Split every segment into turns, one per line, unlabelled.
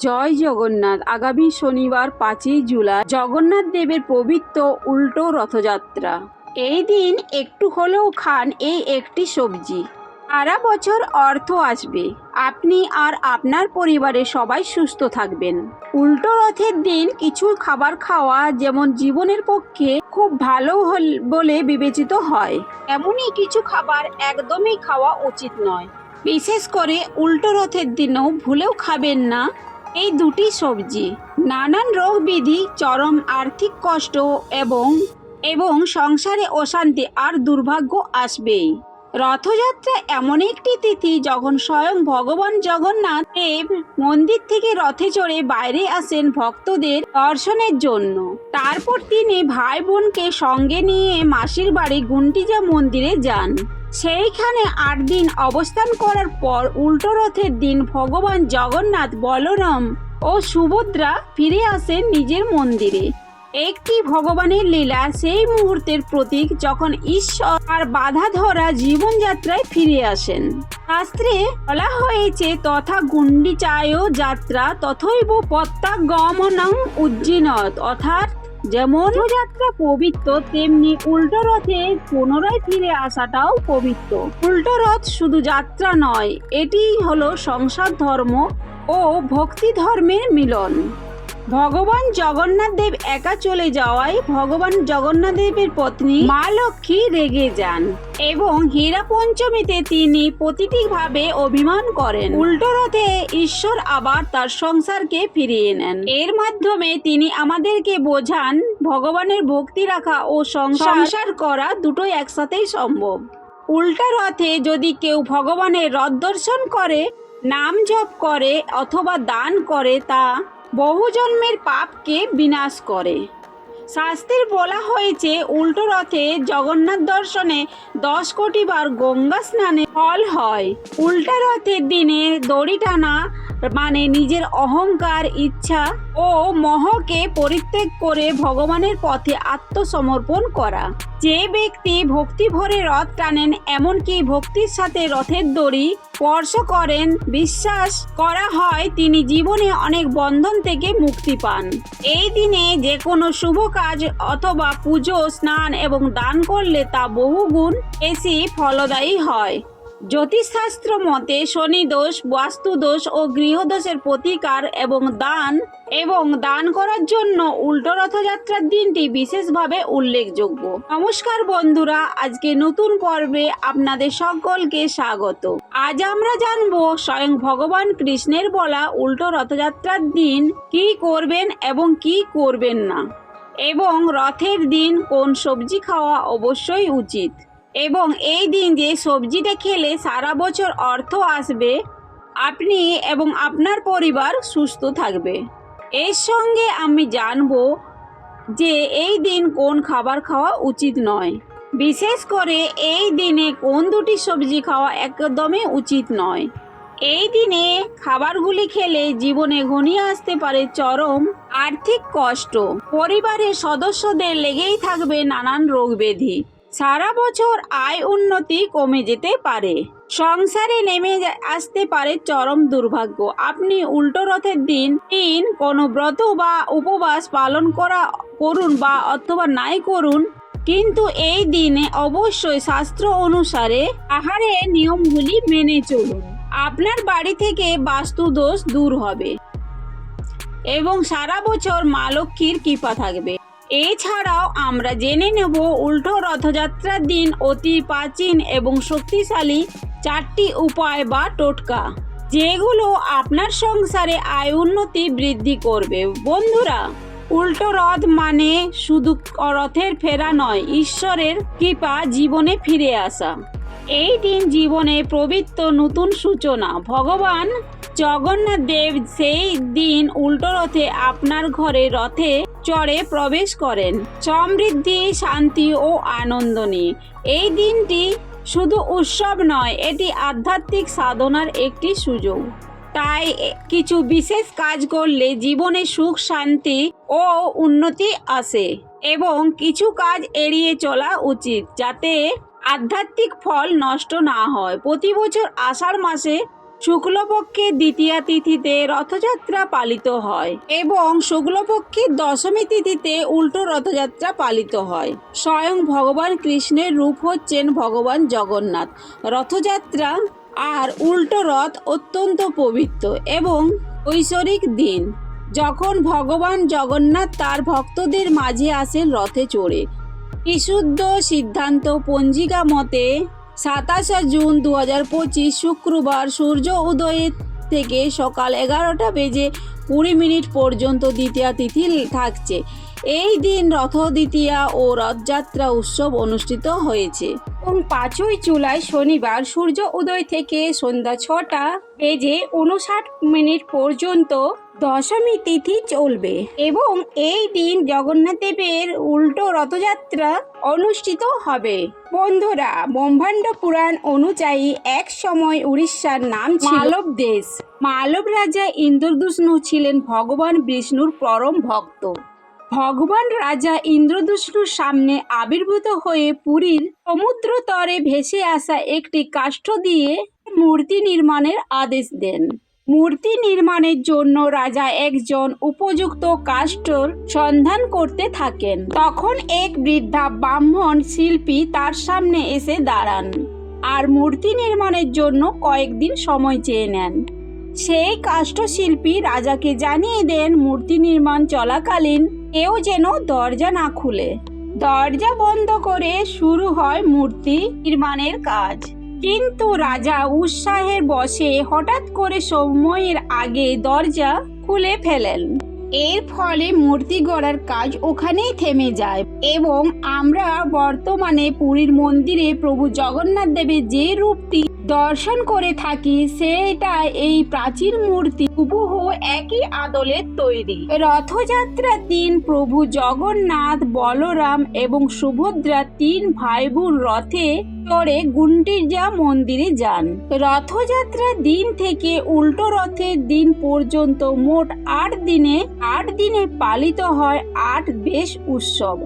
জয় জগন্নাথ। আগামী শনিবার পাঁচই জুলাই জগন্নাথ দেবের পবিত্র উল্টো রথযাত্রা। এই দিন একটু হলেও খান এই একটি সবজি। সারা বছর অর্থ আসবে। আপনি আর আপনার পরিবারের সবাই সুস্থ থাকবেন। উল্টো রথের দিন কিছু খাবার খাওয়া যেমন জীবনের পক্ষে খুব ভালো বলে বিবেচিত হয় এমনই কিছু খাবার একদমই খাওয়া উচিত নয়। বিশেষ করে উল্টো রথের দিনও ভুলেও খাবেন না। এই দুটি সবজি নানান রোগ বিধি চরম আর্থিক কষ্ট এবং এবং সংসারে অশান্তি আর দুর্ভাগ্য আসবেই। রথযাত্রা এমন একটি তিথি যখন স্বয়ং ভগবান জগন্নাথ দেব মন্দির থেকে রথে চড়ে বাইরে আসেন ভক্তদের দর্শনের জন্য। তারপর তিনি ভাই বোনকে সঙ্গে নিয়ে মাসির বাড়ি গুন্ডিজা মন্দিরে যান। সেইখানে আট দিন অবস্থান করার পর উল্টো রথের দিন ভগবান জগন্নাথ বলরাম ও সুভদ্রা ফিরে আসেন নিজের মন্দিরে। একটি ভগবানের লীলা সেই মুহূর্তের প্রতীক যখন ঈশ্বর আর বাধা ধরা জীবনযাত্রায় ফিরে আসেন। শাস্ত্রে বলা হয়েছে, তথা গুন্ডিচায় যাত্রা তথৈব প্রত্যাগমনং উজ্জীনত। অর্থাৎ যেমন যাত্রা পবিত্র, তেমনি উল্টো রথে পুনরায় ফিরে আসাটাও পবিত্র। উল্টো রথ শুধু যাত্রা নয় এটি হলো সংসার ধর্ম ও ভক্তি ধর্মের মিলন। ভগবান জগন্নাথ দেব একা চলে যাওয়ায় ভগবান জগন্নাথ দেবের পত্নী মা লক্ষ্মী রেগে যান এবং হীরা পঞ্চমীতে তিনি প্রতিটিভাবে অভিমান করেন। উল্টো রথে ঈশ্বর আবার তার সংসারকে ফিরিয়ে নেন। এর মাধ্যমে তিনি আমাদেরকে বোঝান, ভগবানের ভক্তি রাখা ও সংসার করা দুটোই একসাথেই সম্ভব। উল্টা রথে যদি কেউ ভগবানের রথ দর্শন করে, নাম জপ করে অথবা দান করে তা বহু জন্মের পাপকে বিনাশ করে। শাস্ত্রে বলা হয়েছে উল্টো রথে জগন্নাথ দর্শনে দশ কোটি বার গঙ্গা স্নানে ফল হয়। উল্টা রথের দিনে দড়ি টানা মানে নিজের অহংকার, ইচ্ছা ও মহকে পরিত্যাগ করে ভগবানের পথে আত্মসমর্পণ করা। যে ব্যক্তি ভক্তি ভরে রথ টানেন, এমনকি ভক্তির সাথে রথের দড়ি স্পর্শ করেন, বিশ্বাস করা হয় তিনি জীবনে অনেক বন্ধন থেকে মুক্তি পান। এই দিনে যে কোনো শুভ কাজ অথবা পুজো, স্নান এবং দান করলে তা বহুগুণ বেশি ফলদায়ী হয়। জ্যোতিষশাস্ত্র মতে শনি দোষ, বাস্তু দোষ ও গৃহদোষের প্রতিকার এবং দান এবং দান করার জন্য উল্টো রথযাত্রার দিনটি বিশেষভাবে উল্লেখযোগ্য। নমস্কার বন্ধুরা, আজকে নতুন পর্বে আপনাদের সকলকে স্বাগত। আজ আমরা জানব স্বয়ং ভগবান কৃষ্ণের বলা উল্টো রথযাত্রার দিন কি করবেন এবং কি করবেন না। এবং রথের দিন কোন সবজি খাওয়া অবশ্যই উচিত। এবং এই দিন যে সবজিটা খেলে সারা বছর অর্থ আসবে, আপনি এবং আপনার পরিবার সুস্থ থাকবে। এর সঙ্গে আমি জানব যে এই দিন কোন খাবার খাওয়া উচিত নয়। বিশেষ করে এই দিনে কোন দুটি সবজি খাওয়া একদমই উচিত নয়। এই দিনে খাবারগুলি খেলে জীবনে ঘনিয়ে আসতে পারে চরম আর্থিক কষ্ট। পরিবারের সদস্যদের লেগেই থাকবে নানান রোগ ব্যাধি। সারা বছর আয় উন্নতি কমে যেতে পারে। সংসারে নেমে আসতে পারে চরম দুর্ভাগ্য। আপনি উল্টো রথের দিন দিন কোনো ব্রত বা উপবাস পালন করা করুন বা অথবা নাই করুন। কিন্তু এই দিনে অবশ্যই শাস্ত্র অনুসারে আহারের নিয়মগুলি মেনে চলুন। আপনার বাড়ি থেকে বাস্তু দোষ দূর হবে। এবং সারা বছর মা লক্ষ্মীর কৃপা থাকবে। এছাড়াও আমরা জেনে নেব উল্টো রথযাত্রার দিন অতি প্রাচীন এবং শক্তিশালী চারটি উপায় বা টোটকা, যেগুলো আপনার সংসারে আয় উন্নতি বৃদ্ধি করবে। বন্ধুরা, উল্টো রথ মানে শুধু রথের ফেরা নয়, ঈশ্বরের কৃপা জীবনে ফিরে আসা। এই দিন জীবনে পবিত্র নতুন সূচনা। ভগবান জগন্নাথ দেব সেই দিন উল্টো রথে আপনার ঘরে রথে চড়ে প্রবেশ করেন। সমৃদ্ধি, শান্তি ও আনন্দ নিয়ে এই দিনটি শুধু উৎসব নয়, এটি আধ্যাত্মিক সাধনার একটি সুযোগ। তাই কিছু বিশেষ কাজ করলে জীবনে সুখ, শান্তি ও উন্নতি আসে এবং কিছু কাজ এড়িয়ে চলা উচিত, যাতে আধ্যাত্মিক ফল নষ্ট না হয়। প্রতি বছর আষাঢ় মাসে শুক্লপক্ষের দ্বিতীয়া তিথিতে রথযাত্রা পালিত হয় এবং শুক্লপক্ষের দশমী তিথিতে উল্টো রথযাত্রা পালিত হয়। স্বয়ং ভগবান কৃষ্ণের রূপ হচ্ছেন ভগবান জগন্নাথ। রথযাত্রা আর উল্টো রথ অত্যন্ত পবিত্র এবং ঐশ্বরিক দিন। যখন ভগবান জগন্নাথ তার ভক্তদের মাঝে আসেন রথে চড়ে বিশুদ্ধ সিদ্ধান্ত পঞ্জিকা মতে সাতাশে জুন দু হাজার পঁচিশ শুক্রবার সূর্য উদয়ের থেকে সকাল এগারোটা বেজে কুড়ি মিনিট পর্যন্ত দ্বিতীয়া তিথি থাকছে। এই দিন রথ দ্বিতীয়া ও রথযাত্রা উৎসব অনুষ্ঠিত হয়েছে। এবং পাঁচই জুলাই শনিবার সূর্য উদয় থেকে সন্ধ্যা ছটা বেজে উনষাট মিনিট পর্যন্ত দশমী তিথি চলবে। এবং এই দিন জগন্নাথ দেবের উল্টো রথযাত্রা অনুষ্ঠিত হবে। বন্ধুরা, ব্রহ্মাণ্ড পুরাণ অনুযায়ী এক সময় উড়িষ্যার নাম মালব দেশ। মালব রাজা ইন্দ্রদুষ্ণু ছিলেন ভগবান বিষ্ণুর পরম ভক্ত। ভগবান রাজা ইন্দ্রদুষ্ণুর সামনে আবির্ভূত হয়ে পুরীর সমুদ্র তরে ভেসে আসা একটি কাষ্ঠ দিয়ে মূর্তি নির্মাণের আদেশ দেন। মূর্তি নির্মাণের জন্য রাজা একজন উপযুক্ত কাষ্ঠর সন্ধান করতে থাকেন। তখন এক বৃদ্ধা ব্রাহ্মণ শিল্পী তার সামনে এসে দাঁড়ান আর মূর্তি নির্মাণের জন্য কয়েকদিন সময় চেয়ে নেন। সেই কাষ্ঠশিল্পী রাজাকে জানিয়ে দেন, মূর্তি নির্মাণ চলাকালীন কেউ যেন দরজা না খুলে। দরজা বন্ধ করে শুরু হয় মূর্তি নির্মাণের কাজ। কিন্তু রাজা উৎসাহের বসে হঠাৎ করে সময়ের আগে দরজা খুলে ফেলেন। এর ফলে মূর্তি গড়ার কাজ ওখানেই থেমে যায় এবং আমরা বর্তমানে পুরীর মন্দিরে প্রভু জগন্নাথ দেবের যে রূপটি দর্শন করে থাকি সেটা এই প্রাচীন মূর্তি হুবহু একই আদলের তৈরি। রথযাত্রার দিন প্রভু জগন্নাথ, বলরাম এবং সুভদ্রা তিন ভাই বোন রথে চড়ে গুন্ডিজা মন্দিরে যান। রথযাত্রার দিন থেকে উল্টো রথের দিন পর্যন্ত মোট আট দিনে আট দিনে পালিত হয় আট বেশ উৎসব।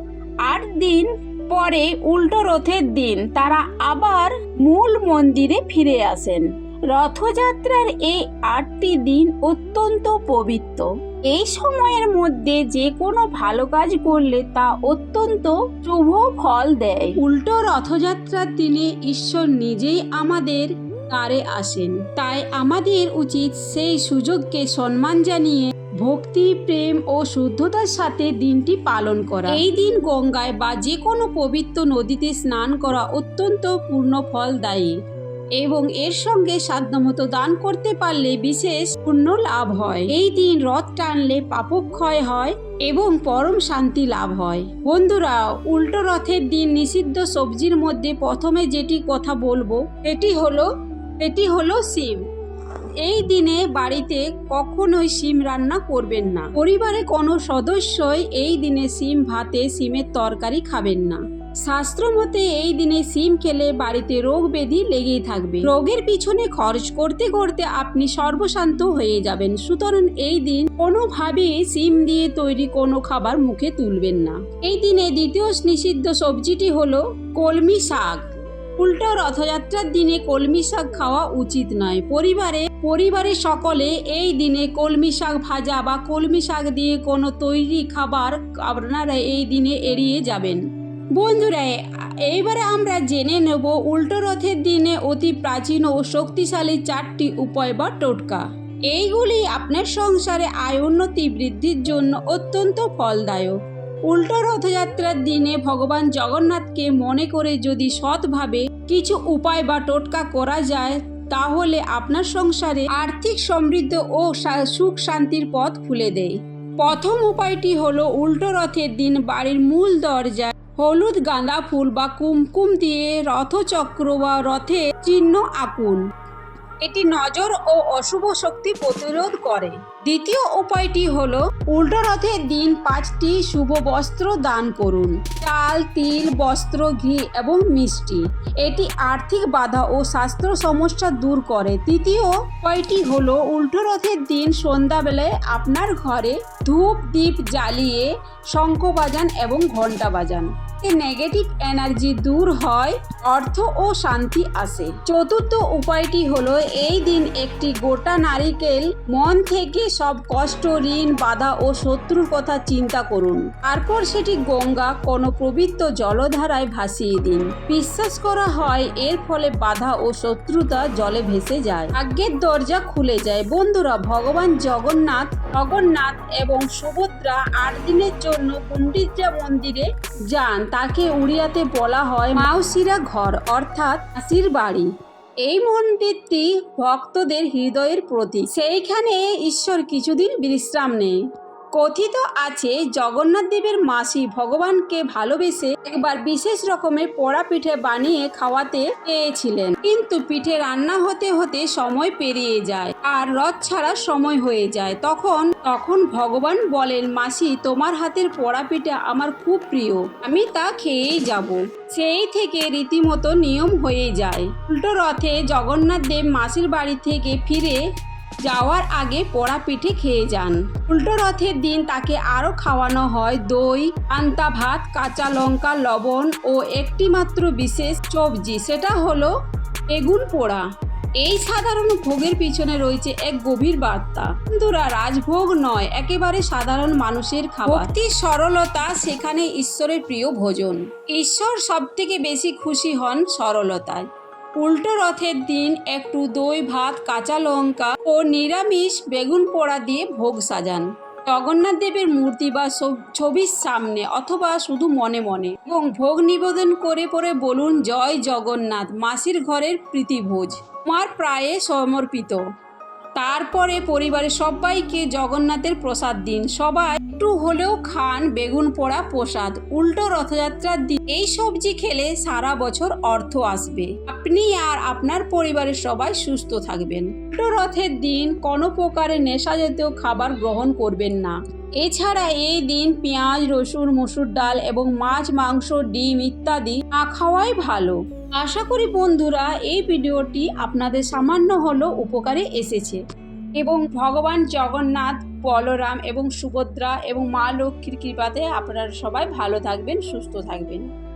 আট দিন পরে উল্টো রথের দিন তারা আবার মূল মন্দিরে ফিরে আসেন। রথযাত্রার এই আটটি দিন অত্যন্ত পবিত্র। এই সময়ের মধ্যে যে কোনো ভালো কাজ করলে তা অত্যন্ত শুভ ফল দেয়। উল্টো রথযাত্রার দিনে ঈশ্বর নিজেই আমাদের দ্বারে আসেন। তাই আমাদের উচিত সেই সুযোগকে সম্মান জানিয়ে ভক্তি, প্রেম ও শুদ্ধতার সাথে দিনটি পালন করা। এই দিন গঙ্গায় বা যে কোনো পবিত্র নদীতে স্নান করা অত্যন্ত পূর্ণ ফলদায়ী এবং এর সঙ্গে সাধ্যমতো দান করতে পারলে বিশেষ পুণ্য লাভ হয়। এই দিন রথ টানলে পাপক্ষয় হয় এবং পরম শান্তি লাভ হয়। বন্ধুরা, উল্টো রথের দিন নিষিদ্ধ সবজির মধ্যে প্রথমে যেটি কথা বলব এটি হলো এটি হলো সিম এই দিনে বাড়িতে কখনোই সিম রান্না করবেন না। পরিবারে কোনো সদস্যই এই দিনে সিম ভাতে সিমের তরকারি খাবেন না। শাস্ত্র মতে এই দিনে সিম খেলে বাড়িতে রোগ ব্যাধি লেগেই থাকবে। রোগের পিছনে খরচ করতে করতে আপনি সর্বশান্ত হয়ে যাবেন। সুতরাং এই দিন কোনোভাবেই সিম দিয়ে তৈরি কোনো খাবার মুখে তুলবেন না। এই দিনে দ্বিতীয় নিষিদ্ধ সবজিটি হলো কলমি শাক। উল্টো রথযাত্রার দিনে কলমি শাক খাওয়া উচিত নয়। পরিবারে, পরিবারের সকলে এই দিনে কলমি শাক ভাজা বা কলমি শাক দিয়ে কোনো তৈরি খাবার আপনারা এই দিনে এড়িয়ে যাবেন। বন্ধুরা, এইবারে আমরা জেনে নেব উল্টো রথের দিনে অতি প্রাচীন ও শক্তিশালী চারটি উপায় বা টোটকা। এইগুলি আপনার সংসারে আয় উন্নতি বৃদ্ধির জন্য অত্যন্ত ফলদায়ক। উল্টো রথযাত্রার দিনে ভগবান জগন্নাথকে মনে করে যদি সৎভাবে কিছু উপায় বা টোটকা করা যায়, তাহলে আপনার সংসারে আর্থিক সমৃদ্ধ ও সুখ শান্তির পথ খুলে দেয়। প্রথম উপায়টি হলো উল্টো রথের দিন বাড়ির মূল দরজায় হলুদ গাঁদা ফুল বা কুমকুম দিয়ে রথচক্র বা রথে চিহ্ন আঁকুন। এটি নজর ও অশুভ শক্তি প্রতিরোধ করে। দ্বিতীয় উপায়টি হলো, উল্টো রথের দিন পাঁচটি শুভ বস্ত্র দান করুন। চাল, তিল, বস্ত্র, ঘি এবং মিষ্টি। এটি আর্থিক বাধা ও স্বাস্থ্য সমস্যা দূর করে। তৃতীয় উপায়টি হলো, উল্টো রথের দিন সন্ধ্যাবেলায় আপনার ঘরে ধূপ দ্বীপ জ্বালিয়ে শঙ্খ বাজান এবং ঘণ্টা বাজান। নেগেটিভ এনার্জি দূর হয়, অর্থ ও শান্তি আসে। চতুর্থ উপায়টি হলো, এই দিন একটি গোটা নারিকেল মন থেকে সব কষ্ট, ঋণ, বাধা ও শত্রুর কথা চিন্তা করুন। তারপর সেটি গঙ্গা কোনো পবিত্র জলধারায় ভাসিয়ে দিন। বিশ্বাস করা হয়, এর ফলে বাধা ও শত্রুতা জলে ভেসে যায়। ভাগ্যের দরজা খুলে যায়। বন্ধুরা, ভগবান জগন্নাথ জগন্নাথ এবং সুভদ্রা আট দিনের জন্য পণ্ডিতরা মন্দিরে যান। তাকে উড়িয়াতে বলা হয় মাউসিরা ঘর, অর্থাৎ বাড়ি। এই মন্দিরটি ভক্তদের হৃদয়ের প্রতীক। সেইখানে ঈশ্বর কিছুদিন বিশ্রাম নেয়। কথিত আছে, জগন্নাথ দেবের মাসি ভগবানকে ভালোবেসে একবার বিশেষ রকমের পোড়া পিঠে বানিয়ে খাওয়াতে পেয়েছিলেন কিন্তু পিঠে রান্না হতে হতে সময় পেরিয়ে যায় আর রথ ছাড়া সময় হয়ে যায়। তখন তখন ভগবান বলেন, মাসি, তোমার হাতের পোড়া পিঠে আমার খুব প্রিয়। আমি তা খেয়েই যাব। সেই থেকে রীতিমতো নিয়ম হয়ে যায়। উল্টো রথে জগন্নাথ দেব মাসির বাড়ি থেকে ফিরে যাওয়ার আগে পোড়া পিঠে খেয়ে যান। উল্টো রথের দিন তাকে আরও খাওয়ানো হয় দই, পান্তা ভাত, কাঁচা লঙ্কা, লবণ ও একটি মাত্র বিশেষ সবজি। সেটা হলো বেগুন পোড়া। এই সাধারণ ভোগের পিছনে রয়েছে এক গভীর বার্তা। বন্ধুরা, রাজভোগ নয়, একেবারে সাধারণ মানুষের খাবার। ভক্তির সরলতা সেখানে ঈশ্বরের প্রিয় ভোজন। ঈশ্বর সব থেকে বেশি খুশি হন সরলতায়। উল্টো রথের দিন একটু দই, ভাত, কাঁচা লঙ্কা ও নিরামিষ বেগুন পোড়া দিয়ে ভোগ সাজান। জগন্নাথ দেবের মূর্তি বা ছবির সামনে অথবা শুধু মনে মনে। এবং ভোগ নিবেদন করে পরে বলুন, জয় জগন্নাথ, মাসির ঘরের প্রীতিভোজ। আমার প্রায়ে সমর্পিত। তারপরে পরিবারের সবাইকে জগন্নাথের প্রসাদ দিন। সবাই একটু হলেও খান বেগুন পোড়া প্রসাদ। উল্টো রথযাত্রার দিন এই সবজি খেলে সারা বছর অর্থ আসবে। আপনি আর আপনার পরিবারের সবাই সুস্থ থাকবেন। উল্টো রথের দিন কোনো প্রকারে নেশা জাতীয় খাবার গ্রহণ করবেন না। এছাড়া এই দিন পেঁয়াজ, রসুন, মসুর ডাল এবং মাছ, মাংস, ডিম ইত্যাদি না খাওয়াই ভালো। আশা করি বন্ধুরা, এই ভিডিওটি আপনাদের সামান্য হলেও উপকারে এসেছে। এবং ভগবান জগন্নাথ, বলরাম এবং সুভদ্রা এবং মা লক্ষ্মীর কৃপাতে আপনারা সবাই ভালো থাকবেন, সুস্থ থাকবেন।